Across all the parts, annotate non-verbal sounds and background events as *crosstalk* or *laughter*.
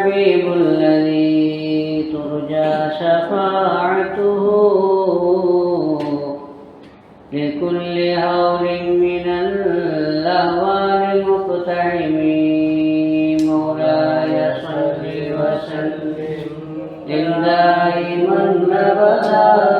الحبيب الذي ترجى شفاعته لكل هول من اللهوان مقتحم. مولاي صل وسلم. دائما ابدا على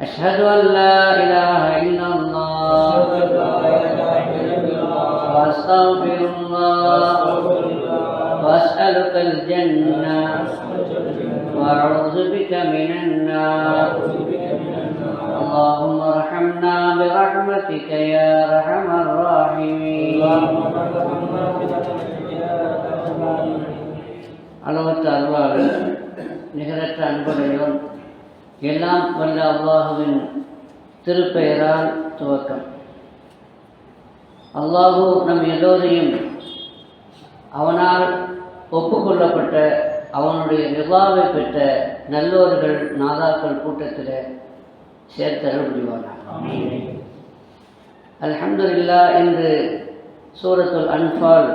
أشهد أن لا إله إلا الله وأستغفر الله وأسألك الجنة وأعوذ بك من النار اللهم ارحمنا برحمتك يا أرحم الراحمين அளவற்ற அருளாளர் நிகரற்ற அன்புடையோன் *coughs* எல்லாம் வல்ல அல்லாஹுவின் திருப்பெயரால் துவக்கம். அல்லாஹு நம் எல்லோரையும் அவனால் ஒப்புக்கொள்ளப்பட்ட அவனுடைய நிர்வாகை பெற்ற நல்லோர்கள் நாதாக்கள் கூட்டத்தில் சேர்த்தருள் புரிவானார் அல்ஹம்துலில்லா என்று சூரத்துல் அன்பால்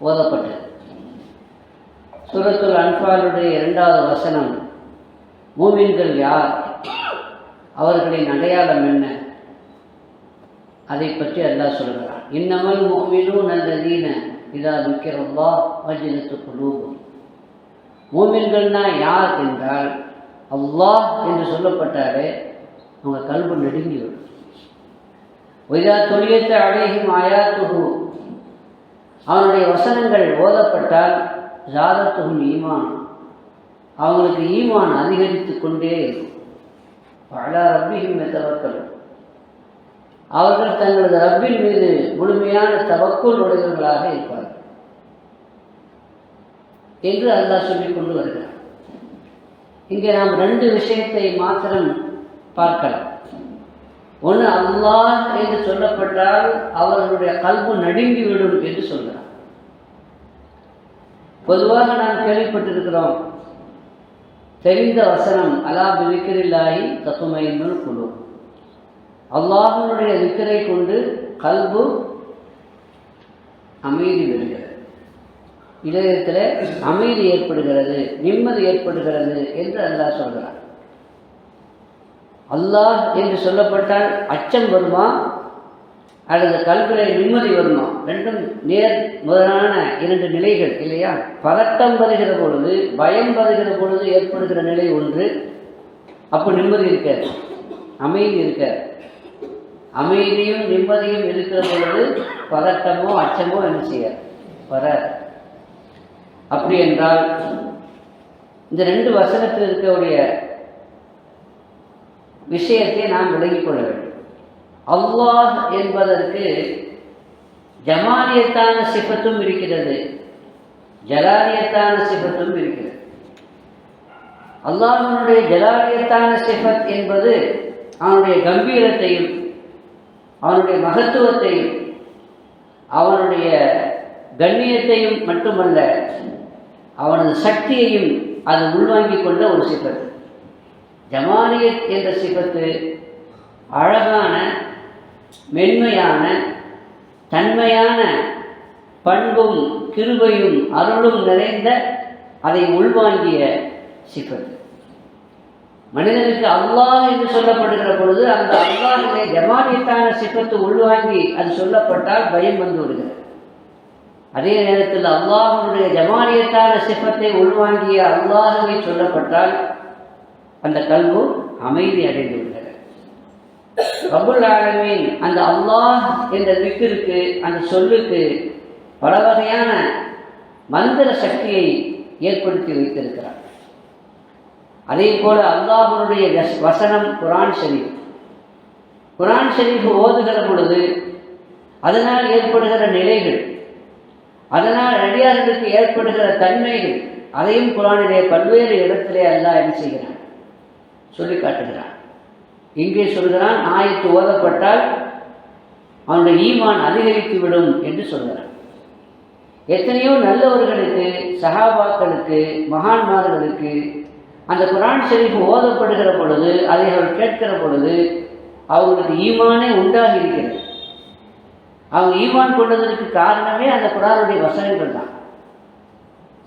ஓதப்பட்டது. சூரத்துல் அன்பாலுடைய இரண்டாவது வசனம் மூமின்கள் யார்? அவர்களின் அடையாளம் என்ன? அதை பற்றி அல்லாஹ் சொல்கிறான். இன்னமல் மூமினும் நல்லதீன இதா விற்கிறவா வஜினத்து குழுவும் மூமின்கள்னா யார் என்றால் அல்லாஹ் என்று சொல்லப்பட்டாலே அவங்க கல்வி நெடுங்கிவிடும் ஒய்தா தொழியத்தை அழகிம் ஆயாத்துகு அவனுடைய வசனங்கள் ஓதப்பட்டால் ஜாதத்துகும் ஈமானம். அவங்களுக்கு ஈமான் அதிகரித்து கொண்டே இருக்கும். பல ரப்பியும் தவக்கல் அவர்கள் தங்களது ரப்பின் மீது முழுமையான தவக்குள் உடையவர்களாக இருப்பார்கள். என்று அல்லாஹ் சொல்லிக் கொண்டு வருகிறார். இங்கே நாம் ரெண்டு விஷயத்தை மாத்திரம் பார்க்கலாம். ஒன்று அல்லாஹ் என்று சொல்லப்பட்டால் அவர்களுடைய கல்பு நடுங்கிவிடும் என்று சொல்கிறார். பொதுவாக நாம் கேள்விப்பட்டிருக்கிறோம் தெரிந்த வசனம் அலா விக்கிரில்லாஹி தத்துமையினுள் குழு. அல்லாஹனுடைய விக்கிரை கொண்டு கல்பு அமைதி வருகிறது. இதயத்தில் அமைதி ஏற்படுகிறது நிம்மதி ஏற்படுகிறது என்று அல்லாஹ் சொல்கிறார் அல்லாஹ் என்று சொல்லப்பட்டால் அச்சம் வருமா? அல்லது கல்விலை நிம்மதி வருமா ரெண்டும் நேர் முதலான இரண்டு நிலைகள் இல்லையா? பதட்டம் வருகிற பொழுது பயம் வருகிற பொழுது ஏற்படுகிற நிலை ஒன்று. அப்போ நிம்மதி இருக்காது. அமைதி இருக்காது. அமைதியும் நிம்மதியும் இருக்கிற பொழுது பதட்டமோ அச்சமோ என்ன செய்யாது? வர அப்படி என்றால் இந்த ரெண்டு வசனத்தில் இருக்கக்கூடிய விஷயத்தை நாம் விளங்கிக் கொள்ள வேண்டும். அல்லாஹ் என்பதற்கு ஜமானியத்தான சிபத்தும் இருக்கிறது. ஜலாலியத்தான சிபத்தும் இருக்கிறது. அல்லாஹனுடைய ஜலாலியத்தான சிபத் என்பது அவனுடைய கம்பீரத்தையும் அவனுடைய மகத்துவத்தையும் அவனுடைய கண்ணியத்தையும் மட்டுமல்ல அவனது சக்தியையும் அது உள்வாங்கிக் கொண்ட ஒரு சிபத்து ஜமானியத் என்ற சிபத்து அழகான மென்மையான தன்மையான பண்பும் கிருபையும் அருளும் நிறைந்த அதை உள்வாங்கிய சிபத்து மனிதனுக்கு அல்லாஹ் என்று சொல்லப்படுகிற பொழுது அந்த அல்லாஹிலே ஜமானியத்தான சிப்பத்து உள்வாங்கி அது சொல்லப்பட்டால் பயம் வந்து விடுகிறது. அதே நேரத்தில் அல்லாஹனுடைய ஜமானியத்தான சிப்பத்தை உள்வாங்கிய அல்லாஹுவை சொல்லப்பட்டால் அந்த கல்வு அமைதி அடைந்து ரபுல் ஆலமின் அந்த அல்லாஹ் என்ற விக்கிற்கு அந்த சொல்லுக்கு பல வகையான மந்திர சக்தியை ஏற்படுத்தி வைத்திருக்கிறார். அதே போல அல்லாஹனுடைய வசனம் குரான் ஷரீஃப். குரான் ஷரீஃப் ஓதுகிற பொழுது அதனால் ஏற்படுகிற நிலைகள் அதனால் அடியார்களுக்கு ஏற்படுகிற தன்மைகள் அதையும் குரானிலே பல்வேறு இடத்திலே அல்லாஹ் என்ன செய்கிறான்? சொல்லி காட்டுகிறான். இங்கே சொல்கிறான் ஆயத்து ஓதப்பட்டால் அவனுடைய ஈமான் அதிகரித்து விடும் என்று சொல்கிறான். எத்தனையோ நல்லவர்களுக்கு சகாபாக்களுக்கு மகான்மார்களுக்கு அந்த குரான் ஷெரீஃப் ஓதப்படுகிற பொழுது அதை அவர் கேட்கிற பொழுது அவங்களுக்கு ஈமானே உண்டாகி இருக்கிறது அவங்க ஈமான் கொண்டதற்கு காரணமே அந்த குரானுடைய வசனங்கள் தான்.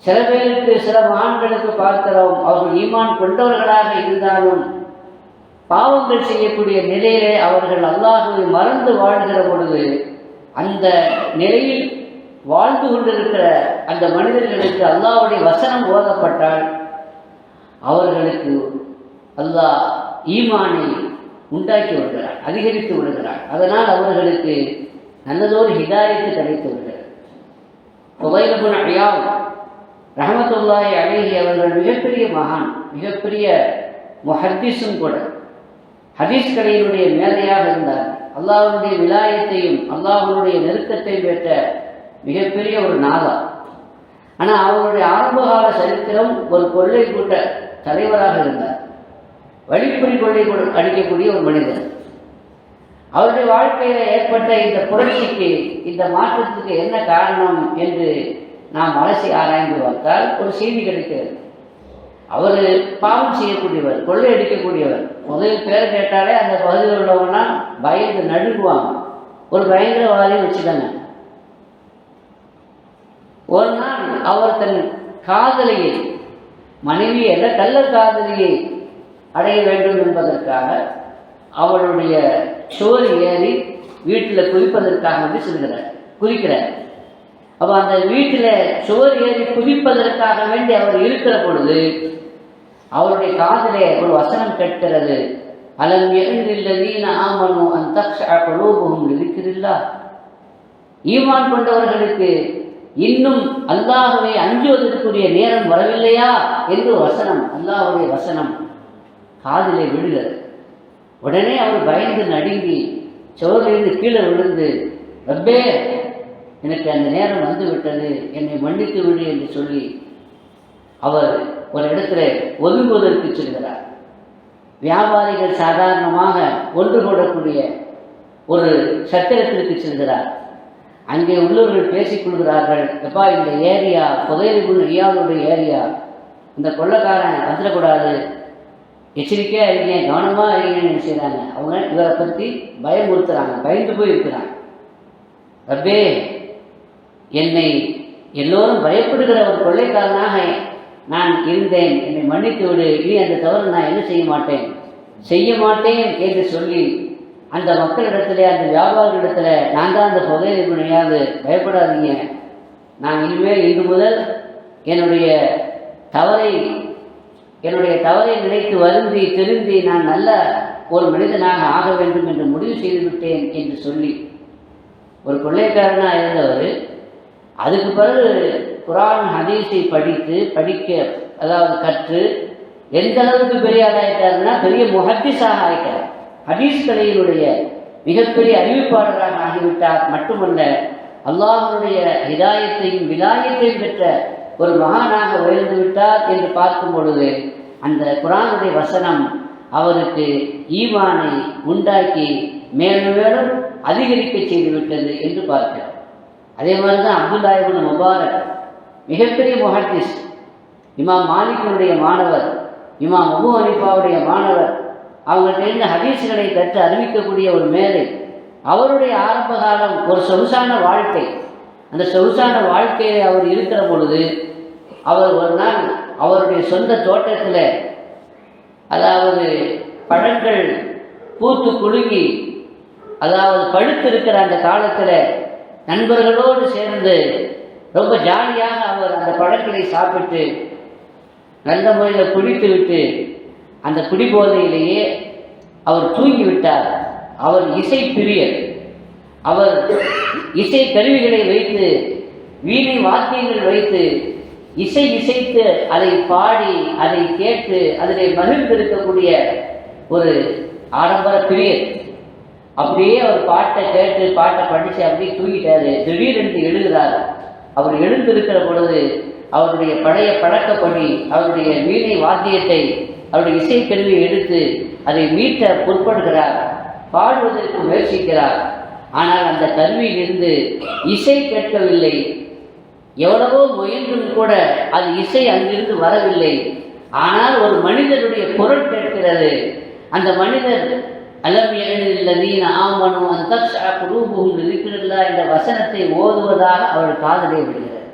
சில பேருக்கு சில மகான்களுக்கு பார்க்கிறோம் அவர்கள் ஈமான் கொண்டவர்களாக இருந்தாலும் பாவங்கள் செய்யக்கூடிய நிலையிலே அவர்கள் அல்லாஹுவை மறந்து வாழ்கிற பொழுது அந்த நிலையில் வாழ்ந்து கொண்டிருக்கிற அந்த மனிதர்களுக்கு அல்லாவுடைய வசனம் ஓதப்பட்டால் அவர்களுக்கு அல்லாஹ் ஈமானை உண்டாக்கி விடுகிறார் அதிகரித்து விடுகிறார். அதனால் அவர்களுக்கு நல்லதொரு ஹிதாயத்து கிடைத்து விடுகிறது. புகைலபுன் அழியாவும் ரஹமத்துல்லாய் அழகி அவர்கள் மிகப்பெரிய மகான் மிகப்பெரிய முஹத்திஸும் கூட. ஹதீஸ் கடையினுடைய மேதையாக இருந்தார். அல்லாஹனுடைய விலாயத்தையும் அல்லாஹனுடைய நெருக்கத்தையும் பெற்ற மிகப்பெரிய ஒரு நாதா. ஆனால் அவருடைய ஆரம்பகால சரித்திரம் ஒரு கொள்ளை கூட்ட தலைவராக இருந்தார். வழிப்பறி கொள்ளை அடிக்கக்கூடிய ஒரு மனிதர். அவருடைய வாழ்க்கையில் ஏற்பட்ட இந்த புரட்சிக்கு இந்த மாற்றத்துக்கு என்ன காரணம் என்று நாம் அலசி ஆராய்ந்து பார்த்தால் ஒரு செய்தி கிடைக்கிறது. அவர் பாவம் செய்யக்கூடியவர் கொள்ளை அடிக்கக்கூடியவர். முதல் பேர் கேட்டாலே அந்த பகுதியில் உள்ளவங்கன்னா பயந்து நடுக்குவாங்க ஒரு பயங்கரவாதியும் வச்சுக்கோங்க. ஒரு நாள் அவர் தன் காதலியை மனைவி அல்ல கள்ள காதலியை அடைய வேண்டும் என்பதற்காக அவளுடைய சோறு ஏறி வீட்டில் குளிப்பதற்காக வந்து செல்கிறார் குறிக்கிறார் அப்போ அந்த வீட்டில் சோறு ஏறி குதிப்பதற்காக வேண்டி அவர் இருக்கிற பொழுது அவருடைய காதிலே ஒரு வசனம் கேட்கிறது. அலம் எழுந்தில்லதீன ஆமனு அந்த குலோபுகம் இருக்கிறில்லா ஈமான் கொண்டவர்களுக்கு இன்னும் அல்லாஹுவை அஞ்சுவதற்குரிய நேரம் வரவில்லையா என்று வசனம் அல்லாஹுடைய வசனம் காதிலே விழுகிறது. உடனே அவர் பயந்து நடுங்கி சோரிலிருந்து கீழே விழுந்து ரப்பே எனக்கு அந்த நேரம் வந்து விட்டது என்னை மன்னித்து விடு என்று சொல்லி அவர் ஒரு இடத்துல ஒதுங்குவதற்கு செல்கிறார். வியாபாரிகள் சாதாரணமாக ஒன்று கூடக்கூடிய ஒரு சத்திரத்திற்கு செல்கிறார். அங்கே உள்ளவர்கள் பேசிக்கொள்கிறார்கள் எப்பா இந்த ஏரியா புதையலிபுல் ரியாவுடைய ஏரியா. இந்த கொள்ளக்காரன் வந்துடக்கூடாது. எச்சரிக்கையாக இருக்கீங்க கவனமாக இருக்கீங்கன்னு செய்கிறாங்க அவங்க இவரை பற்றி பயமுறுத்துறாங்க பயந்து போய் இருக்கிறாங்க ரப்பே என்னை எல்லோரும் பயப்படுகிற ஒரு கொள்ளைக்காரனாக நான் இருந்தேன். என்னை மன்னித்து விடு. இனி அந்த தவறு நான் என்ன செய்ய மாட்டேன்? செய்ய மாட்டேன் என்று சொல்லி அந்த மக்களிடத்துல அந்த வியாபாரிகளிடத்துல நான் தான் அந்த புகையை முடியாது பயப்படாதீங்க. நான் இனிமேல் இன்று முதல் என்னுடைய தவறை என்னுடைய தவறை நினைத்து வருந்தி திருந்தி நான் நல்ல ஒரு மனிதனாக ஆக வேண்டும் என்று முடிவு செய்துவிட்டேன் என்று சொல்லி ஒரு கொள்ளைக்காரனாக இருந்தவர் அதுக்கு பிறகு குரான் ஹதீஸை படித்து படிக்க அதாவது கற்று எந்த அளவுக்கு பெரிய ஆளாயிட்டாருன்னா பெரிய முஹத்திஸாக ஆயிட்டார். ஹதீஸ் கலையினுடைய மிகப்பெரிய அறிவிப்பாளராக ஆகிவிட்டார். மட்டுமல்ல அல்லாஹனுடைய ஹிதாயத்தையும் விலாயத்தையும் பெற்ற ஒரு மகானாக உயர்ந்து விட்டார் என்று பார்க்கும் பொழுது அந்த குரானுடைய வசனம் அவருக்கு ஈமானை உண்டாக்கி மேலும் மேலும் அதிகரிக்க செய்துவிட்டது என்று பார்க்கிறோம். அதே மாதிரி தான் அப்துல்லாஹிபின் முபாரக் மிகப்பெரிய முஹத்திஸ் இமாம் மாலிக்கினுடைய மாணவர் இமாம் அபு ஹனிஃபாவுடைய மாணவர் அவங்கள்ட்ட இருந்த ஹதீஸ்களை கற்று அறிவிக்கக்கூடிய ஒரு மேதை. அவருடைய ஆரம்ப காலம் ஒரு சொகுசான வாழ்க்கை. அந்த சொகுசான வாழ்க்கையில் அவர் இருக்கிற பொழுது அவர் ஒரு நாள் அவருடைய சொந்த தோட்டத்தில் அதாவது பழங்கள் பூத்து குலுங்கி அதாவது பழுத்து இருக்கிற அந்த காலத்தில் நண்பர்களோடு சேர்ந்து ரொம்ப ஜாலியாக அவர் அந்த பழங்களை சாப்பிட்டு நல்ல முறையில் குடித்து விட்டு அந்த குடிபோதையிலேயே அவர் தூங்கி விட்டார் அவர் இசை பிரியர். அவர் இசை கருவிகளை வைத்து வீணை வாத்தியங்கள் வைத்து இசை இசைத்து அதை பாடி அதை கேட்டு அதிலே மகிழ்ந்திருக்கக்கூடிய ஒரு ஆடம்பர பிரியர். அப்படியே அவர் பாட்டை கேட்டு பாட்டை படித்து அப்படியே தூங்கிட்டாரு. திடீரென்று எழுகிறார். அவர் எழுந்திருக்கிற பொழுது அவருடைய பழைய பழக்கப்படி அவருடைய வீணை வாத்தியத்தை அவருடைய இசைக்கருவியை எடுத்து அதை மீட்ட பொற்படுகிறார் பாடுவதற்கு முயற்சிக்கிறார். ஆனால் அந்த கருவியிலிருந்து இசை கேட்கவில்லை. எவ்வளவோ முயன்றும் கூட அது இசை அங்கிருந்து வரவில்லை. ஆனால் ஒரு மனிதனுடைய குரல் கேட்கிறது. அந்த மனிதர் அலம் எழுதின ஆமனும் அந்த குரூபும் இருக்கிறதா என்ற வசனத்தை ஓதுவதாக அவள் காதலே விடுகிறார்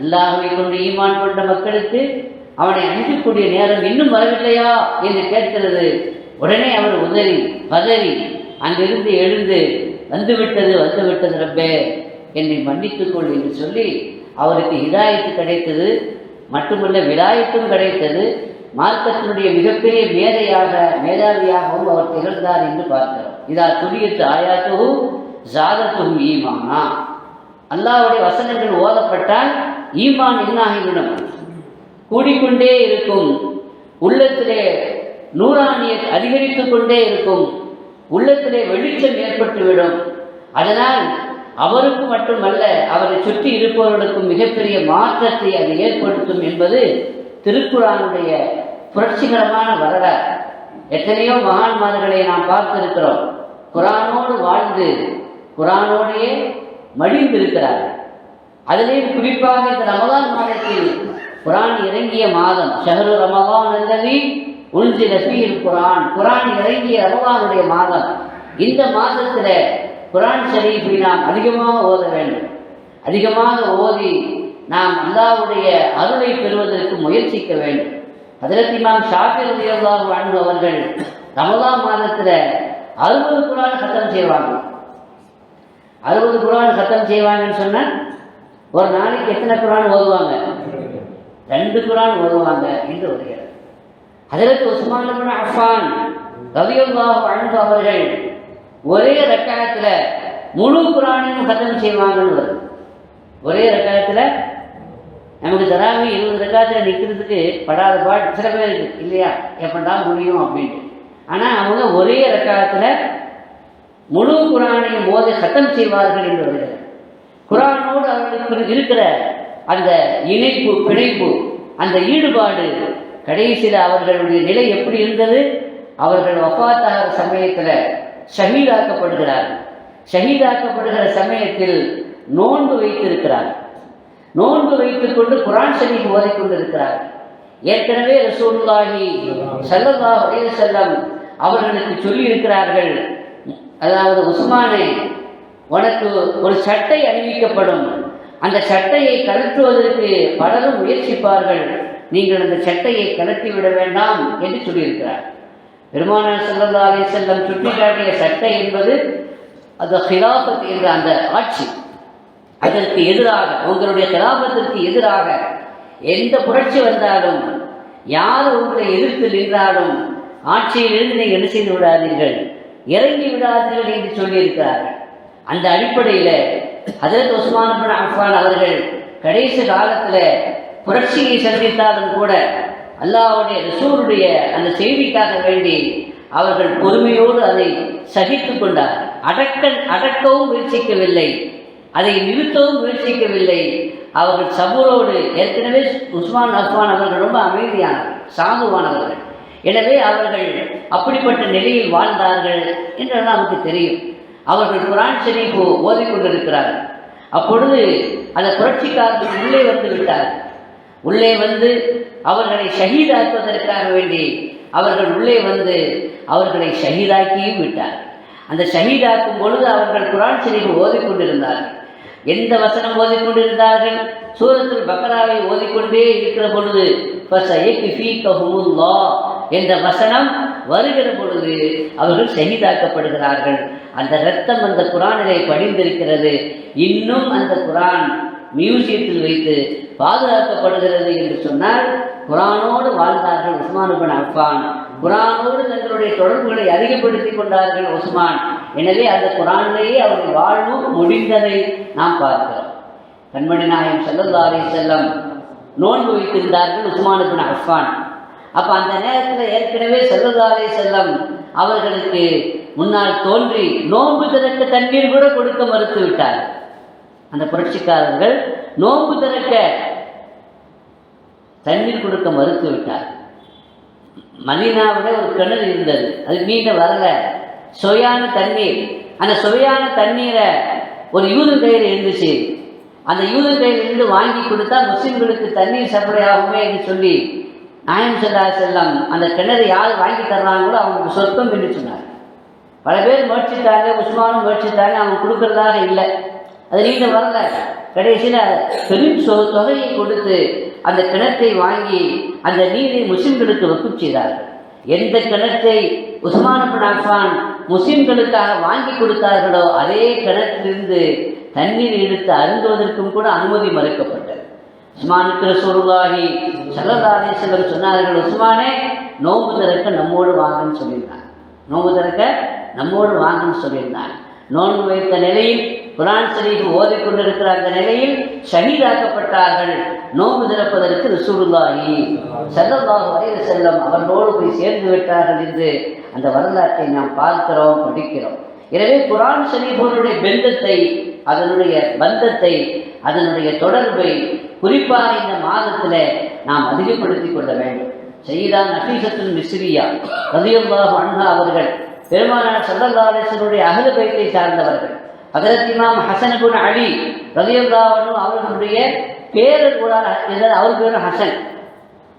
அல்லாஹ்வை கொண்டு ஈமான் கொண்ட மக்களுக்கு அவனை அஞ்சக்கூடிய நேரம் இன்னும் வரவில்லையா என்று கேட்கிறது. உடனே அவர் உதறி பதறி அங்கிருந்து எழுந்து வந்துவிட்டது வந்துவிட்டது ரப்பே என்னை மன்னித்துக் கொள் என்று சொல்லி அவருக்கு இதாயத்து கிடைத்தது. மட்டுமல்ல விலாயத்தும் கிடைத்தது. மார்க்கத்தினுடைய மிகப்பெரிய மேதையாக மேதாவியாகவும் அவர் திகழ்ந்தார் என்று பார்க்கிறோம். இதா துரியத்து ஆயாத்துகும் ஜாதத்துகும் ஈமானா. அல்லாவுடைய வசனங்கள் ஓதப்பட்டால் ஈமான் என்னாகிவிடும் கூடிக்கொண்டே இருக்கும். உள்ளத்திலே நூறாணியை அதிகரித்துக் கொண்டே இருக்கும். உள்ளத்திலே வெளிச்சம் ஏற்பட்டுவிடும். அதனால் அவருக்கு மட்டுமல்ல அவரை சுற்றி இருப்பவர்களுக்கும் மிகப்பெரிய மாற்றத்தை அது ஏற்படுத்தும் என்பது திருக்குறானுடைய புரட்சிகரமான வரலாறு. எத்தனையோ மகான்மார்களை நாம் பார்த்திருக்கிறோம். குரானோடு வாழ்ந்து குரானோடையே மடிந்திருக்கிறார்கள். அதிலேயும் குறிப்பாக இந்த ரமதான் மாதத்தில் குரான் இறங்கிய மாதம் ஷஹரு ரமதான் அல்லது உள்ஜி நபியில் குரான் குரான் இறங்கிய ரமதானுடைய மாதம். இந்த மாதத்தில் குரான் ஷரீஃபை நாம் அதிகமாக ஓத வேண்டும். அதிகமாக ஓதி நாம் அல்லாவுடைய அருளை பெறுவதற்கு முயற்சிக்க வேண்டும். அதில் இமாம் ஷாஃபி ரலியல்லாஹு அன்ஹு அவர்கள் ரமதான் மாதத்தில் அறுபது குரான் சத்தம் செய்வாங்க. அறுபது குரான் சத்தம் செய்வாங்கன்னு சொன்னால் ஒரு நாளைக்கு எத்தனை குரான் ஓதுவாங்க? ரெண்டு குரான் ஓதுவாங்க என்று வருகிறது. அதற்கு உஸ்மான் அஃபான் ரலியல்லாஹு அன்ஹு அவர்கள் ஒரே ரக்காயத்தில் முழு குரானையும் சத்தம் செய்வாங்கன்னு வருது. ஒரே ரக்காயத்தில் நமக்கு தராமி இருபது ரக்காயத்தில் நிற்கிறதுக்கு படாத பாட்டு சில பேருக்கு இல்லையா? எப்படா முடியும் அப்படின்ட்டு. ஆனால் அவங்க ஒரே ரக்காயத்தில் முழு குரானையும் மோதி சத்தம் செய்வார்கள் என்று வருகிறது குரானோடு அவர்களுக்கு இருக்கிற அந்த இணைப்பு பிணைப்பு அந்த ஈடுபாடு கடைசியில் அவர்களுடைய நிலை எப்படி இருந்தது? அவர்கள் வஃபாத்தாகிற சமயத்தில் ஷஹீதாக்கப்படுகிறார்கள். ஷஹீதாக்கப்படுகிற சமயத்தில் நோன்பு வைத்திருக்கிறார்கள். நோன்பு வைத்துக் கொண்டு குரான் ஷரீஃப் ஓதிக்கொண்டிருக்கிறார். ஏற்கனவே ரசூலுல்லாஹி ஸல்லல்லாஹு அலைஹி செல்லம் அவர்களுக்கு சொல்லி இருக்கிறார்கள் அதாவது உஸ்மானே உனக்கு ஒரு சட்டை அறிவிக்கப்படும். அந்த சட்டையை கலற்றுவதற்கு பலரும் முயற்சிப்பார்கள். நீங்கள் அந்த சட்டையை கலட்டி விட வேண்டாம் என்று சொல்லியிருக்கிறார். பெருமானார் செல்லல்லா அலைஹி செல்லம் சுட்டிக்காட்டிய சட்டை என்பது அது ஹிலாஃபத் என்ற அந்த ஆட்சி. அதற்கு எதிராக உங்களுடைய கிராமத்திற்கு எதிராக எந்த புரட்சி வந்தாலும் யார் உங்களை எதிர்த்து நின்றாலும் ஆட்சியிலிருந்து நீங்கள் என்ன செய்து விடாதீர்கள்? இறங்கி விடாதீர்கள் என்று சொல்லியிருக்கிறார்கள். அந்த அடிப்படையில் அதற்கு உஸ்மான் அஃபான் அவர்கள் கடைசி காலத்தில் புரட்சியை சந்தித்தாலும் கூட அல்லாவுடைய ரசூருடைய அந்த செய்திக்காக வேண்டி அவர்கள் பொறுமையோடு அதை சகித்து கொண்டார் அடக்க அடக்கவும் முயற்சிக்கவில்லை. அதை நிறுத்தவும் முயற்சிக்கவில்லை. அவர்கள் சபூரோடு ஏற்கனவே உஸ்மான் அஃபான் அவர்கள் ரொம்ப அமைதியானவர்கள் சாதுவானவர்கள். எனவே அவர்கள் அப்படிப்பட்ட நிலையில் வாழ்ந்தார்கள் என்றெல்லாம் நமக்கு தெரியும். அவர்கள் குரான் ஷெரீஃப் ஓதிக்கொண்டிருக்கிறார்கள் அப்பொழுது அந்த புரட்சிக்காரர்கள் உள்ளே வந்து விட்டார்கள். உள்ளே வந்து அவர்களை ஷஹீதாக்குவதற்காக வேண்டி அவர்கள் உள்ளே வந்து அவர்களை ஷஹீதாக்கியும் விட்டார் அந்த ஷஹீதாக்கும் பொழுது அவர்கள் குரான் ஷெரீஃப் ஓதிக்கொண்டிருந்தார்கள் எந்த வசனம் ஓதிக்கொண்டிருந்தார்கள்? சூரத்தில் பக்கராவை ஓதிக்கொண்டே இருக்கிற பொழுது என்ற வசனம் வருகிற பொழுது அவர்கள் ஷஹீதாக்கப்படுகிறார்கள். அந்த ரத்தம் அந்த குரானிலே படிந்திருக்கிறது. இன்னும் அந்த குரான் மியூசியத்தில் வைத்து பாதுகாக்கப்படுகிறது என்று சொன்னால் குரானோடு வாழ்ந்தார்கள் உஸ்மான் பின் அஃபான். குரானோடு தங்களுடைய தொடர்புகளை அதிகப்படுத்தி கொண்டார்கள் உஸ்மான். எனவே அந்த குரானிலேயே அவர்கள் வாழ்வு முடிந்ததை நாம் பார்க்கிறோம். கண்மணி நாயம் செல்லல்லாரே செல்லம் நோன்பு வைத்திருந்தார்கள் உஸ்மான் அஃபான் அப்போ அந்த நேரத்தில் ஏற்கனவே செல்வதாலே செல்லம் அவர்களுக்கு முன்னால் தோன்றி நோன்பு திறக்க தண்ணீர் கூட கொடுக்க மறுத்து விட்டார். அந்த புரட்சிக்காரர்கள் நோன்பு திறக்க தண்ணீர் கொடுக்க மறுத்து விட்டார் மதீனாவில் ஒரு கிணறு இருந்தது. அது மீண்டும் வரல. சுவையான தண்ணீர். அந்த சுவையான தண்ணீரை ஒரு யூதன் கையில் இருந்துச்சு. அந்த யூதன் கையில் இருந்து வாங்கி கொடுத்தா முஸ்லிம்களுக்கு தண்ணீர் சப்ளை ஆகுமே என்று சொல்லி நாயம் சொல்லா செல்லம் அந்த கிணறு யார் வாங்கி தர்றாங்களோ அவங்களுக்கு சொர்க்கம் என்று சொன்னார். பல பேர் முயற்சித்தாங்க உஸ்மானும் முயற்சித்தாங்க அவங்க கொடுக்கறதாக இல்லை. அது நீங்கள் வரல. கடைசியில் பெரும் சொ தொகையை கொடுத்து அந்த கிணற்றை வாங்கி அந்த நீரை முஸ்லிம்களுக்கு வகுப்பு செய்தார்கள். எந்த கிணற்றை உஸ்மான் அஃபான் முஸ்லிம்களுக்காக வாங்கி கொடுத்தார்களோ அதே கிணற்றிலிருந்து தண்ணீர் எடுத்து அருந்துவதற்கும் கூட அனுமதி மறுக்கப்பட்டது. உஸ்மானுக்கு ரசூலுல்லாஹி ஸல்லல்லாஹு அலைஹி சொன்னார்கள் உஸ்மானே நோம்பு திறக்க நம்மோடு வாங்கன்னு சொல்லியிருந்தாங்க நோம்பு திறக்க நம்மோடு வாங்கன்னு சொல்லியிருந்தாங்க நோன்பு வைத்த நிலையில் குரான் ஷரீஃப் ஓதிக்கொண்டிருக்கிற அந்த நிலையில் ஷஹீதாக்கப்பட்டார்கள். நோன்பு திறப்பதற்கு ரிசூருல்லாஹி ஸல்லல்லாஹு அலைஹி வஸல்லம் அவர்களோடு போய் சேர்ந்து விட்டார்கள் என்று அந்த வரலாற்றை நாம் பார்க்கிறோம் படிக்கிறோம். எனவே குரான் ஷரீஃபுடைய பெந்தத்தை அதனுடைய பந்தத்தை அதனுடைய தொடர்பை குறிப்பாக இந்த மாதத்தில் நாம் அதிகப்படுத்திக் கொள்ள வேண்டும். செய்தா நஃபீசத்துல் மிஸ்ரியா ரதியுல்லாஹு அண்ணா அவர்கள் பெருமானார் சல்லல்லாஹுடைய அகல பைத்தை சார்ந்தவர்கள். அதற்கு இமாம் ஹசன் குன் அலி ரதியுல்லாஹு அவர்களுடைய பேரர் கூட அவர் பேர் ஹசன்.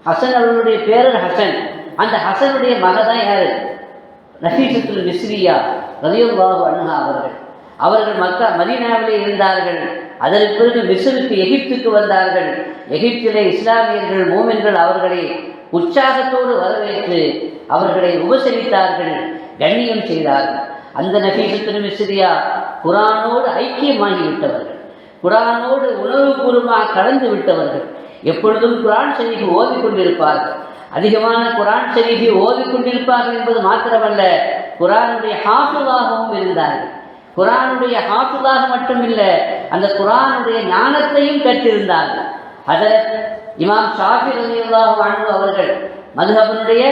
ஹசன் அவர்களுடைய பேரர் ஹசன். அந்த ஹசனுடைய மக தான் யார்? நஃபீசத்துல் மிஸ்ரியா ரதியுல்லாஹு அன்ஹா அவர்கள். அவர்கள் மக்கள் மதீனாவிலே இருந்தார்கள். அதற்கு பிறகு மிஸ்ருக்கு எகிப்துக்கு வந்தார்கள். எகிப்திலே இஸ்லாமியர்கள் மூமென்கள் அவர்களை உற்சாகத்தோடு வரவேற்று அவர்களை உபசரித்தார்கள் கண்ணியம் செய்தார்கள். அந்த நபீசத்தின் மிஸ்ரியா குரானோடு ஐக்கியமாகி விட்டவர்கள் குரானோடு உணர்வுபூர்வமாக கலந்து விட்டவர்கள். எப்பொழுதும் குரான் ஷரீஃப் ஓதிக்கொண்டிருப்பார்கள். அதிகமான குரான் ஷரீஃபை ஓதிக்கொண்டிருப்பார்கள் என்பது மாத்திரமல்ல குரானுடைய ஹாஃபிலாகவும் இருந்தார்கள். குரானுடைய ஹாஃபிலாக மட்டுமில்லை அந்த குரானுடைய ஞானத்தையும் கற்றிருந்தார்கள். அதில் இமாம் ஷாஃபி ரலியல்லாஹு வாழ்ந்த அவர்கள் மதுஹபனுடைய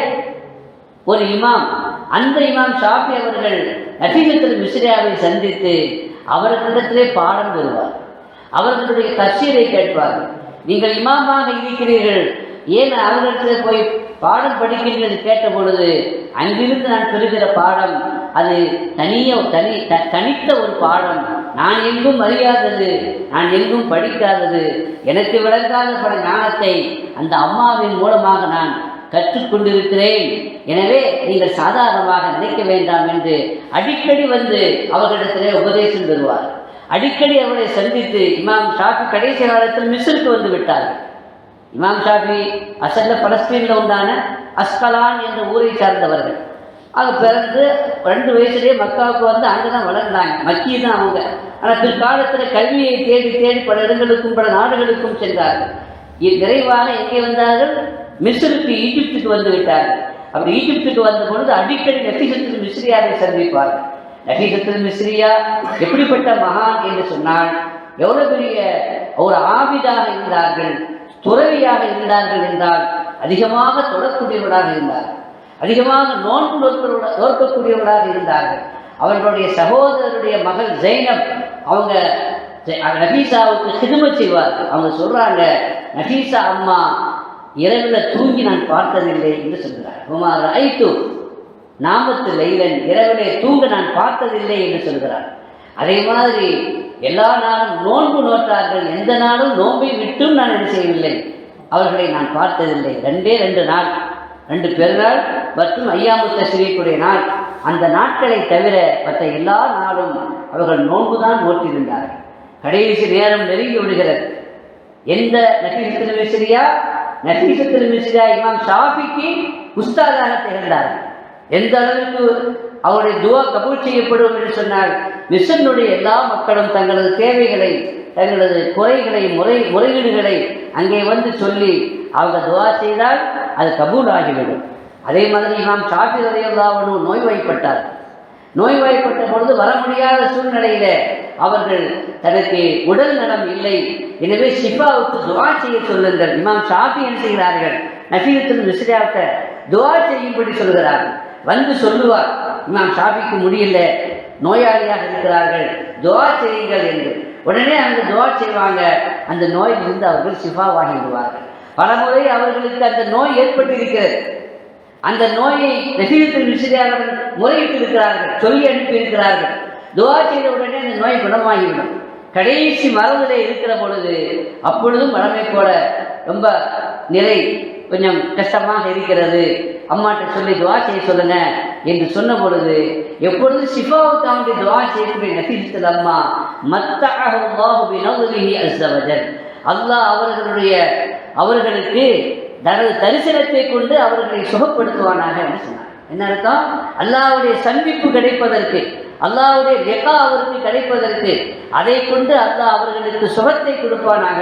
ஒரு இமாம் அந்த இமாம் ஷாஃபி அவர்கள் நபீகத்தில் மிஸ்ரியாவை சந்தித்து அவர்களிடத்திலே பாடம் பெறுவார். அவர்களுடைய தசீரை கேட்பார்கள் நீங்கள் இமாமாக இருக்கிறீர்கள். ஏன் அவர்களிடத்தில் போய் பாடம் படிக்கிறீர்கள்? கேட்ட பொழுது அங்கிருந்து நான் பெறுகிற பாடம் அது தனிய தனி த- தனித்த ஒரு பாடம். நான் எங்கும் அறியாதது நான் எங்கும் படிக்காதது. எனக்கு விளங்காத பல ஞானத்தை அந்த அம்மாவின் மூலமாக நான் கற்றுக்கொண்டிருக்கிறேன். எனவே நீங்கள் சாதாரணமாக நினைக்க வேண்டாம் என்று அடிக்கடி வந்து அவர்களிடத்திலே உபதேசம் பெறுவார் அடிக்கடி அவரை சந்தித்து இமாம் ஷாஃபி கடைசி காலத்தில் மிஸ்ருக்கு வந்து விட்டார்கள் இமாம் ஷாஃபி அசல்ல பலஸ்தீனில் உண்டான அஸ்கலான் என்ற ஊரை சார்ந்தவர்கள். அவங்க பிறந்து ரெண்டு வயசுலேயே மக்காவுக்கு வந்து அங்கே தான் வளர்ந்தாங்க. மக்கி தான் அவங்க. ஆனால் பிற்காலத்தில் கல்வியை தேடி தேடி பல இடங்களுக்கும் பல நாடுகளுக்கும் சென்றார்கள். இ- எங்கே வந்தார்கள்? மிஸ்ருக்கு ஈஜிப்துக்கு வந்து விட்டார்கள் அப்படி ஈஜிப்துக்கு வந்த பொழுது அடிக்கடி நெட்டிசத்தில் மிஸ்ரியாவை சந்திப்பார்கள் நஃபீசத்துல் மிஸ்ரியா எப்படிப்பட்ட மகான் என்று சொன்னால் எவ்வளவு பெரிய ஒரு ஆபிதாக இருந்தார்கள் துறவியாக இருந்தார்கள் என்றால் அதிகமாக தொடக்கூடியவர்களாக இருந்தார்கள் அதிகமாக நோன்பு நோக்க நோக்கக்கூடியவர்களாக இருந்தார்கள். அவர்களுடைய சகோதரருடைய மகள் ஜெய்னப் அவங்க ஜெ- நஃபீசாவுக்கு சிறுமை செய்வார்கள். அவங்க சொல்றாங்க நஃபீசா அம்மா இரவில் தூங்கி நான் பார்த்ததில்லை என்று சொல்கிறார். குமார் ஐத்து நாமத்து லைலன் இரவிலே தூங்க நான் பார்த்ததில்லை என்று சொல்கிறார். அதே மாதிரி எல்லா நாளும் நோன்பு நோற்றார்கள். எந்த நாளும் நோன்பை விட்டும் நான் என்ன செய்யவில்லை. அவர்களை நான் பார்த்ததில்லை. ரெண்டே ரெண்டு நாள் ரெண்டு பெருநாள் மற்றும் ஐயாமுத்த சிறிக்குடைய நாள். அந்த நாட்களை தவிர மற்ற எல்லா நாளும் அவர்கள் நோன்பு தான் நோற்றிருந்தார்கள் கடைசி நேரம் நெருங்கி விடுகிறது. எந்த நஃபீசத்தில் சரியா நசீசத்தில் மிஸ்ரா இமாம் ஷாஃபிக்கு உஸ்தாதாக திகழ்ந்தார். எந்த அளவுக்கு அவருடைய துவா கபூல் செய்யப்படும் என்று சொன்னால் மிஷனுடைய எல்லா மக்களும் தங்களது தேவைகளை தங்களது குறைகளை முறை முறையீடுகளை அங்கே வந்து சொல்லி அவங்க துவா செய்தால் அது கபூல் ஆகிவிடும் அதே மாதிரி இமாம் ஷாஃபி ரலியல்லாஹு நோய்வாய்ப்பட்டார். நோய்வாய்ப்பட்ட பொழுது வர முடியாத சூழ்நிலையில அவர்கள் தனக்கு உடல் நலம் இல்லை. எனவே ஷிஃபாவுக்கு துவா செய்ய சொல்லுங்கள். இமாம் ஷாஃபி என்ன செய்கிறார்கள்? நசீரத்தின் மிஸ்ரியாவிட்ட துவா செய்யும்படி சொல்கிறார்கள். வந்து சொல்லுவார். இமாம் ஷாஃபிக்கு முடியல. நோயாளியாக இருக்கிறார்கள். துவா செய்யுங்கள் என்று. உடனே அந்த துவா செய்வாங்க. அந்த நோயிலிருந்து அவர்கள் ஷிஃபாவாகி விடுவார்கள் பலமுறை அவர்களுக்கு அந்த நோய் ஏற்பட்டிருக்கிறது. அந்த நோயை நசீரத்தில் மிஸ்ரியாளர்கள் முறையிட்டு இருக்கிறார்கள் சொல்லி அனுப்பி இருக்கிறார்கள் துவா செய்த உடனே அந்த நோய் குணமாகிவிடும். கடைசி மரபில் இருக்கிற பொழுது அப்பொழுதும் வளமை போல ரொம்ப நிலை கொஞ்சம் கஷ்டமாக இருக்கிறது. அம்மாட்ட சொல்லி துவா செய்ய சொல்லுங்க என்று சொன்ன பொழுது எப்பொழுது சிஃபாவுக்காக துவா செய்யக்கூடிய நசீசத்தில் அம்மா மத்தாக அல்லாஹ் அவர்களுடைய அவர்களுக்கு தனது தரிசனத்தை கொண்டு அவர்களை சுகப்படுத்துவானாக என்று சொன்னார். என்ன அர்த்தம்? அல்லாவுடைய சந்திப்பு கிடைப்பதற்கு அல்லாவுடைய லெகா அவருக்கு கிடைப்பதற்கு அதை கொண்டு அல்லாஹ் அவர்களுக்கு சுகத்தை கொடுப்பானாக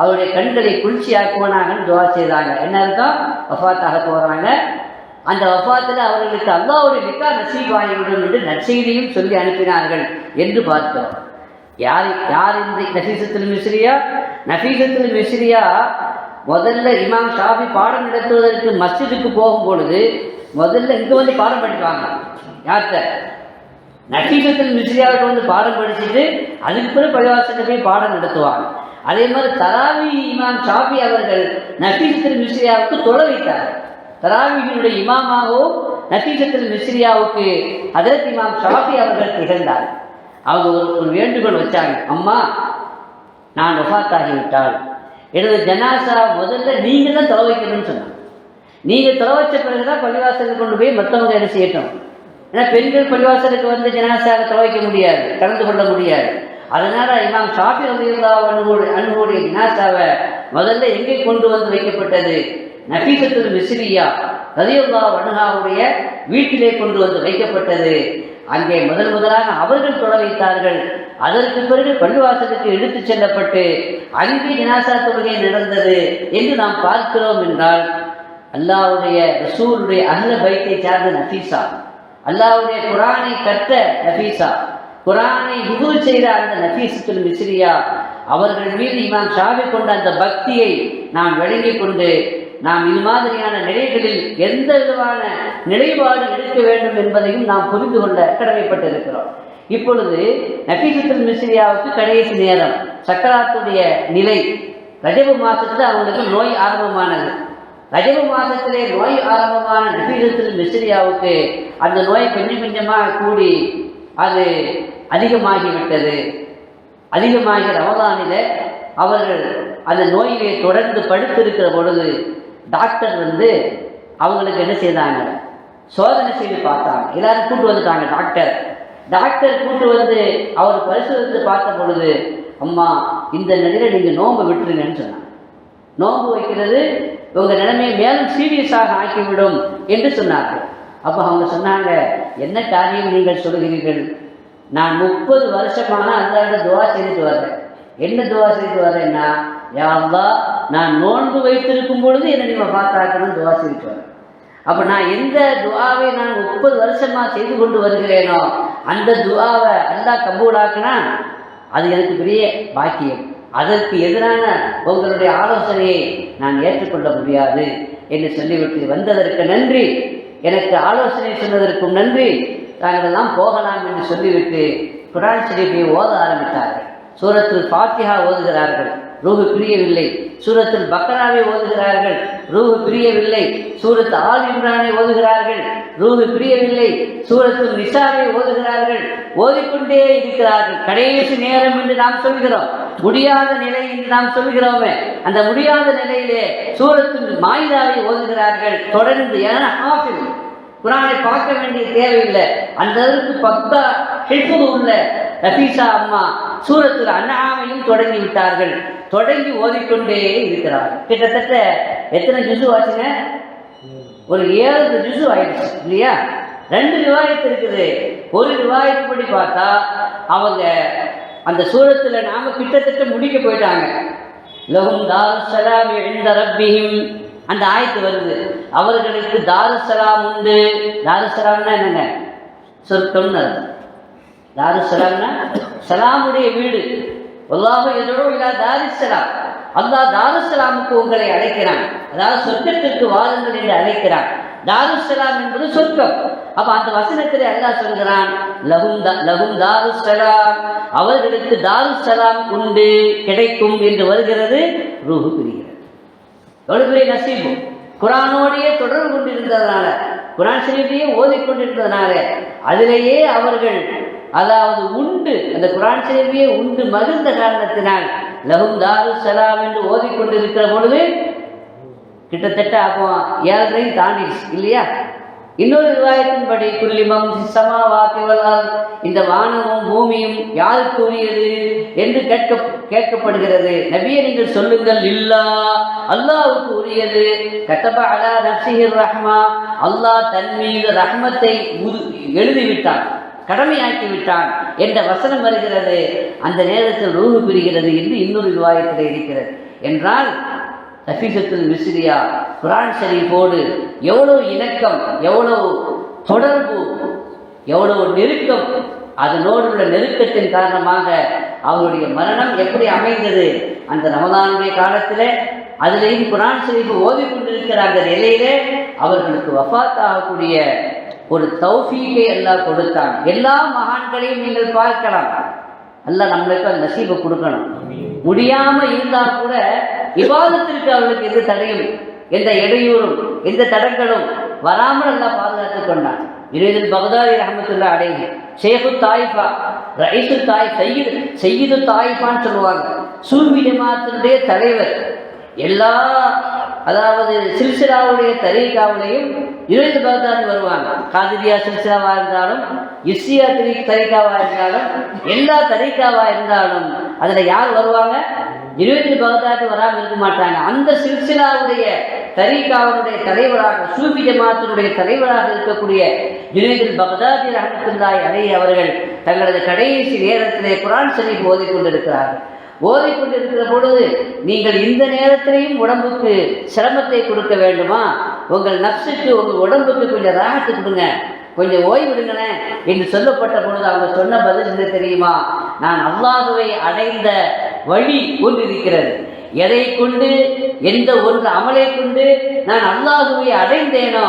அவருடைய கண்களை குளிர்ச்சியாக்குவானாகன்னு துவா செய்தாங்க. என்ன அர்த்தம்? வஃபாத்தாக போகிறாங்க அந்த வஃபாத்தில் அவர்களுக்கு அல்லாவுடைய லிக்கா நசீபாகிவிடும் என்று நற்செய்தியும் சொல்லி அனுப்பினார்கள் என்று பார்த்தோம். யார் யார் இந்த நசீசத்தில் மிஸ்ரியா? நசீசத்தில் மிஸ்ரியா முதல்ல இமாம் ஷாஃபி பாடம் நடத்துவதற்கு மஸ்ஜிதுக்கு போகும் பொழுது முதல்ல இங்கே வந்து பாடம் படிப்பாங்க. யார்கிட்ட? நசீபத்தில் மிஸ்ரியாவுக்கு வந்து பாடம் படிச்சுட்டு அதுக்கு பிறகு பள்ளிவாசலுக்கு போய் பாடம் நடத்துவாங்க. அதே மாதிரி தராவி இமாம் ஷாஃபி அவர்கள் நஃபீசத்துல் மிஸ்ரியாவுக்கு தொலை வைத்தார். தராவியினுடைய இமாமாகவும் நஃபீசத்துல் மிஸ்ரியாவுக்கு அதற்கு இமாம் ஷாஃபி அவர்கள் திகழ்ந்தார். அவங்க ஒரு ஒரு வேண்டுகோள் வச்சாங்க. அம்மா நான் வஃத்தாகிவிட்டால். எனது ஜனாசா முதல்ல நீங்கள் தான் தொலை வைக்கணும்னு சொன்னாங்க. நீங்கள் தொலை வச்ச பிறகு தான் பள்ளிவாசலுக்கு கொண்டு போய் மற்றவங்க என்ன செய்யட்டும்? ஏன்னா பெண்கள் பள்ளிவாசலுக்கு வந்து ஜனாசாவை தொலை வைக்க முடியாது கலந்து கொள்ள முடியாது. அதனால இமாம் ஷாஃபி ரலியல்லா அன்போடு அன்புடைய ஜனாசாவை முதல்ல எங்கே கொண்டு வந்து வைக்கப்பட்டது? நபீசத்துல் மிஸ்ரியா ரதியுல்லா அனுகாவுடைய வீட்டிலே கொண்டு வந்து வைக்கப்பட்டது. அங்கே முதல் முதலாக அவர்கள் தொலை வைத்தார்கள். அதற்கு பிறகு பள்ளிவாசலுக்கு எடுத்துச் செல்லப்பட்டு அங்கே ஜனாசா தொழுகை நடந்தது என்று நாம் பார்க்கிறோம் என்றால் அல்லாவுடைய ரசூருடைய அகல பைத்தை சார்ந்த நஃபீஸா அல்லாவுடைய குரானை கற்ற நஃபீசா குரானை குரு செய்த அந்த நஃபீசத்துல் மிஸ்ரியா அவர்கள் மீது இமாம் சாவி கொண்ட அந்த பக்தியை நாம் விளங்கிக் கொண்டு நாம் இது மாதிரியான நிலைகளில் எந்த விதமான நிலைப்பாடு எடுக்க வேண்டும் என்பதையும் நாம் புரிந்து கொள்ள கடமைப்பட்டிருக்கிறோம். இப்பொழுது நஃபீசத்துல் மிஸ்ரியாவுக்கு கடைசி நேரம் சக்கராத்துடைய நிலை. ரஜபு மாதத்தில் அவங்களுக்கு நோய் ஆரம்பமானது. ரஜபு மாதத்திலே நோய் ஆரம்பமான நபீசத்தில் மிஸ்ரியாவுக்கு அந்த நோய் கொஞ்சம் கொஞ்சமாக கூடி அது அதிகமாகிவிட்டது. அதிகமாகி ரமதானில அவர்கள் அந்த நோயிலே தொடர்ந்து படுத்திருக்கிற பொழுது டாக்டர் வந்து அவங்களுக்கு என்ன செய்தாங்க? சோதனை செய்து பார்த்தாங்க. எல்லாரும் கூட்டு வந்துட்டாங்க டாக்டர். டாக்டர் கூட்டு வந்து அவர் பரிசோதித்து பார்த்த பொழுது அம்மா இந்த நிலையில நீங்கள் நோன்பு விட்டுருங்கன்னு சொன்னாங்க நோன்பு வைக்கிறது உங்கள் நிலைமையை மேலும் சீரியஸாக ஆக்கிவிடும் என்று சொன்னார்கள். அப்போ அவங்க சொன்னாங்க என்ன காரியம் நீங்கள் சொல்கிறீர்கள் நான் முப்பது வருஷமான அந்த துவா செய்துட்டு வர்றேன். என்ன துவா செய்துட்டு வர்றேன்னா யாவா நான் நோன்பு வைத்திருக்கும் பொழுது என்னை நீங்கள் பார்த்தாக்கணும் துவா செய்துட்டு வரேன் அப்போ நான் எந்த துவாவை நான் முப்பது வருஷமாக செய்து கொண்டு வருகிறேனோ அந்த துவாவை அல்லா கபூலாக்குனா அது எனக்கு பெரிய பாக்கியம். அதற்கு எதிரான உங்களுடைய ஆலோசனையை நான் ஏற்றுக்கொள்ள முடியாது என்று சொல்லிவிட்டு வந்ததற்கு நன்றி. எனக்கு ஆலோசனை சொன்னதற்கும் நன்றி. தாங்கள் எல்லாம் போகலாம் என்று சொல்லிவிட்டு குரான் ஷரீஃபை ஓத ஆரம்பித்தார்கள். சூரத்தில் பாத்தியா ஓதுகிறார்கள். ரூஹு பிரியவில்லை. சூரத்தில் பக்கராவை ஓதுகிறார்கள். ரூஹு பிரியவில்லை. சூரத் ஆல் இம்ரானை ஓதுகிறார்கள். ரூஹு பிரியவில்லை. சூரத்தில் நிஷாவை ஓதுகிறார்கள். ஓதிக்கொண்டே இருக்கிறார்கள். கடைசி நேரம் என்று நாம் சொல்கிறோம். முடியாத நிலை என்று நாம் சொல்கிறோமே. அந்த முடியாத நிலையிலே சூரத்தில் மாயிதாவை ஓதுகிறார்கள். தொடர்ந்து ஏன்னா குரானை பார்க்க வேண்டிய தேவையில்லை. அந்த அளவுக்கு பக்தா ஹிஃபுது உள்ள ரஃபீசா அம்மா சூரத்தில் அண்ணாமையும் தொடங்கி விட்டார்கள். தொடங்கி ஓதிக்கொண்டே இருக்கிறார். கிட்டத்தட்ட எத்தனை ஜுசு ஆச்சுங்க? ஒரு ஏழு ஜுசு ஆயிடுச்சு இல்லையா? ரெண்டு ரிவாயத்து இருக்குது. ஒரு ரிவாயத்து படி பார்த்தா அவங்க அந்த சூரத்தில் நாம கிட்டத்தட்ட முடிக்க போயிட்டாங்க. லஹும் தாருசலாம் எழுந்த ரப்பியும் அந்த ஆயத்து வருது. அவர்களுக்கு தாருசலாம் உண்டு. தாருசலாம்னா என்னங்க? சொர்க்கம்னு அர்த்தம். தாரு சலாம்னா சலாமுடைய வீடு. அல்லாஹ் எதோடு இல்லா தாரிசலாம் அல்லாஹ் தாருசலாமுக்கு உங்களை அழைக்கிறான். அதாவது சொர்க்கத்திற்கு வாருங்கள் என்று அழைக்கிறான். தாருசலாம் என்பது சொர்க்கம். அப்ப அந்த வசனத்திலே அல்லாஹ் சொல்கிறான் லகும் தா- லகும் தாருசலாம் அவர்களுக்கு தாருசலாம் உண்டு கிடைக்கும் என்று வருகிறது ரூஹு பிரிகிறது. எவ்வளவு பெரிய நசீபு. குரானோடையே தொடர்பு கொண்டிருந்ததுனால குரான் ஷரீஃபையே ஓதிக்கொண்டிருந்ததுனால அதிலேயே அவர்கள் அதாவது உண்டு. அந்த குரான் ஷரீஃபையே உண்டு மகிழ்ந்த காரணத்தினால் லஹும் தாரு சலாம் என்று ஓதிக்கொண்டிருக்கிற பொழுது கிட்டத்தட்ட அப்போ ஏழரையும் தாண்டிடுச்சு இல்லையா? இன்னொரு விவாயத்தின்படி குல்லிமம் சிசமா வாக்குவலால் இந்த வானமும் பூமியும் யாருக்கு உரியது என்று கேட்க கேட்கப்படுகிறது. நபியை நீங்கள் சொல்லுங்கள் இல்லா அல்லாவுக்கு உரியது. கட்டபா அலா நப்சிஹிர் ரஹ்மா அல்லாஹ் தன் மீது ரஹ்மத்தை எழுதிவிட்டான். கடமையாக்கி விட்டான் என்ற வசனம் வருகிறது. அந்த நேரத்தில் ரூபு பிரிகிறது என்று இன்னொரு விவாதத்தில் இருக்கிறது. என்றால் நஃபீசத்துல் மிஸ்ரியா குரான் ஷரீஃபோடு எவ்வளோ இணக்கம் எவ்வளவு தொடர்பு எவ்வளவு நெருக்கம் அதனோடு உள்ள நெருக்கத்தின் காரணமாக அவருடைய மரணம் எப்படி அமைந்தது? அந்த ரமதானுடைய காலத்திலே அதிலேயும் குரான் ஷரீஃப் ஓதிக்கொண்டிருக்கிற அந்த நிலையிலே அவர்களுக்கு வஃபாத் ஆகக்கூடிய ஒரு தௌஃபீகை அல்லாஹ் கொடுத்தான். எல்லா மகான்களையும் நீங்கள் பார்க்கலாம். அல்ல நம்மளுக்கு அந்த நசீபை கொடுக்கணும். முடியாம இருந்தா கூட விவாதத்திற்கு அவளுக்கு எந்த தடையும் எந்த இடையூறும் எந்த தடங்களும் வராமல் எல்லாம் பாதுகாத்து கொண்டான். இறைதில் பகதாரி ரஹமத்துல்லா அடைகி ஷேகு தாயிஃபா ரைசு தாய் சையீது சையீது தாயிஃபான்னு சொல்லுவாங்க. சூர்வி ஜமாத்தினுடைய தலைவர். எல்லா அதாவது சில்சிலாவுடைய தரீகாவிலையும் இருபது பகதாதி வருவாங்க. காதிரியா சில்சிலாவா இருந்தாலும் இஸ்ரியா திரி தரிகாவா இருந்தாலும் எல்லா தரிகாவா இருந்தாலும் அதில் யார் வருவாங்க? இருபத்தி பகதாதி வராமல் இருக்க மாட்டாங்க. அந்த சில்சிலாவுடைய தரீகாவுடைய தலைவராக சூபி ஜமாத்தினுடைய தலைவராக இருக்கக்கூடிய ஜுனேதில் பகதாதி ரஹமத்துல்லாய் அலை அவர்கள் தங்களது கடைசி நேரத்திலே குரான் ஷரீஃப் ஓதிக்கொண்டிருக்கிறார்கள் ஓதிக்கொண்டிருக்கிற பொழுது நீங்கள் இந்த நேரத்திலையும் உடம்புக்கு சிரமத்தை கொடுக்க வேண்டுமா? உங்கள் நப்சுக்கு உங்கள் உடம்புக்கு கொஞ்சம் ராகத்து கொடுங்க. கொஞ்சம் ஓய்விடுங்களேன் என்று சொல்லப்பட்ட பொழுது அவங்க சொன்ன பதில் என்ன தெரியுமா? நான் அல்லாஹுவை அடைந்த வழி ஒன்று இருக்கிறது எதை கொண்டு எந்த ஒரு அமலை கொண்டு நான் அல்லாஹுவை அடைந்தேனோ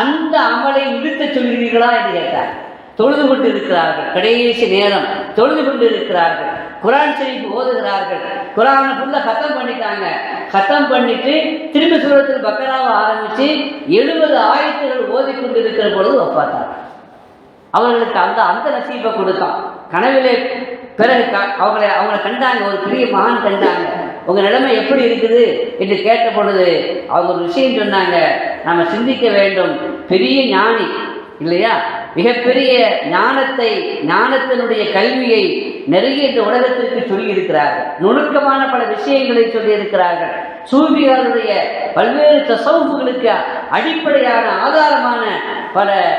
அந்த அமலை நிறுத்தச் சொல்கிறீர்களா என்று கேட்டார். தொழுது கொண்டு இருக்கிறார்கள் கடைசி நேரம் தொழுது கொண்டு இருக்கிறார்கள் குரான் ஷரீஃப் ஓதுகிறார்கள். குரானை ஃபுல்லாக கத்தம் பண்ணிட்டாங்க. கத்தம் பண்ணிட்டு திரும்ப சூரத்தில் பக்கராவை ஆரம்பித்து எழுபது ஆயத்துகள் ஓதி இருக்கிற பொழுது ஒப்பாத்தார் அவர்களுக்கு அந்த அந்த நசீப்பை கொடுத்தான். கனவிலே பிறகு க- அவங்களை அவங்கள கண்டாங்க. ஒரு பெரிய மகான் கண்டாங்க. உங்கள் நிலைமை எப்படி இருக்குது? என்று கேட்ட பொழுது அவங்க ஒரு விஷயம் சொன்னாங்க. நம்ம சிந்திக்க வேண்டும். பெரிய ஞானி. இல்லையா? மிகப்பெரிய ஞானத்தை ஞானத்தினுடைய கல்வியை நிறைய இந்த உலகத்திற்கு சொல்லியிருக்கிறார்கள். நுணுக்கமான பல விஷயங்களை சொல்லியிருக்கிறார்கள். சூபிகளுடைய பல்வேறு தசவுகளுக்கு அடிப்படையான ஆதாரமான பல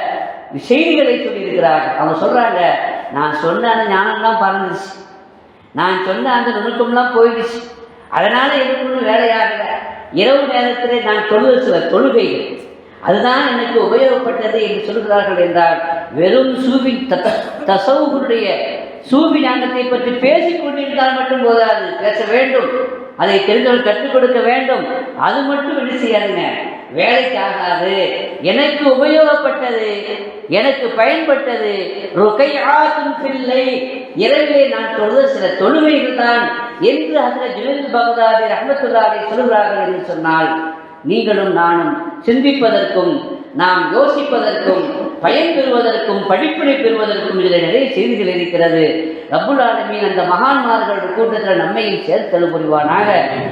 செய்திகளை சொல்லியிருக்கிறார்கள். அவங்க சொல்கிறாங்க நான் சொன்ன அந்த ஞானம்லாம் பறந்துச்சு. நான் சொன்ன அந்த நுணுக்கம்லாம் போயிடுச்சு. அதனால் எனக்கு ஒன்றும் வேலையாகலை. இரவு நேரத்திலே நான் தொழுது சில தொழுகைகள். அதுதான் எனக்கு உபயோகப்பட்டது என்று சொல்கிறார்கள் என்றால் வெறும் சூபின் தசவுகளுடைய சூவி ஞானத்தை பற்றி பேசிக் கொண்டிருந்தால் மட்டும் போதாது பேச வேண்டும் அதை தெரிந்தவர்கள் கற்றுக் கொடுக்க வேண்டும் அது மட்டும் என்ன செய்யாதுங்க? வேலைக்கு ஆகாது. எனக்கு உபயோகப்பட்டது எனக்கு பயன்பட்டது ருகையாத்தும் பிள்ளை. இரவிலே நான் தொழுத சில தொழுமைகள் தான் என்று அதில் ஜுனல் பகதாதி ரஹமத்துல்லாவை சொல்கிறார்கள் என்று சொன்னால் நீங்களும் நானும் சிந்திப்பதற்கும் நாம் யோசிப்பதற்கும் பயன் பெறுவதற்கும் படிப்பினை பெறுவதற்கும் இதில் நிறைய செய்திகள் இருக்கிறது. ரப்புல் ஆலமீன் அந்த மகான்மார்களோட கூட்டத்தில் நம்மையும் சேர்த்தல் புரிவானாக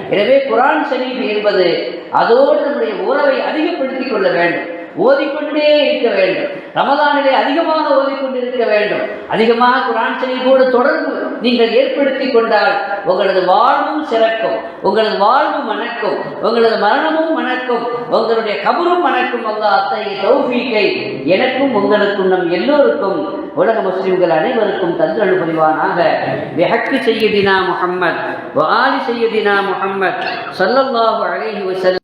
எனவே குரான் ஷரீஃப் என்பது அதோடு நம்முடைய உறவை அதிகப்படுத்திக் கொள்ள வேண்டும். ஓதிக்கொண்டே இருக்க வேண்டும். ரமதானிலே அதிகமாக ஓதிக்கொண்டிருக்க வேண்டும். அதிகமாக குரான் ஷரீஃபோடு தொடர்பு நீங்கள் ஏற்படுத்தி கொண்டால் உங்களது வாழ்வும் சிறக்கும். உங்களது வாழ்வு மணக்கும். உங்களது மரணமும் மணக்கும். உங்களுடைய கபரும் மணக்கும். அல்லாஹ் அத்தகைய தௌஃபீக்கை எனக்கும் உங்களுக்கும் நம் எல்லோருக்கும் உலக முஸ்லிம்கள் அனைவருக்கும் தந்தல் புரிவானாக. வெஹக்கு செய்யதினா முகம்மத் வாலி செய்யதினா முகம்மத் சொல்லல்லாஹு அழகி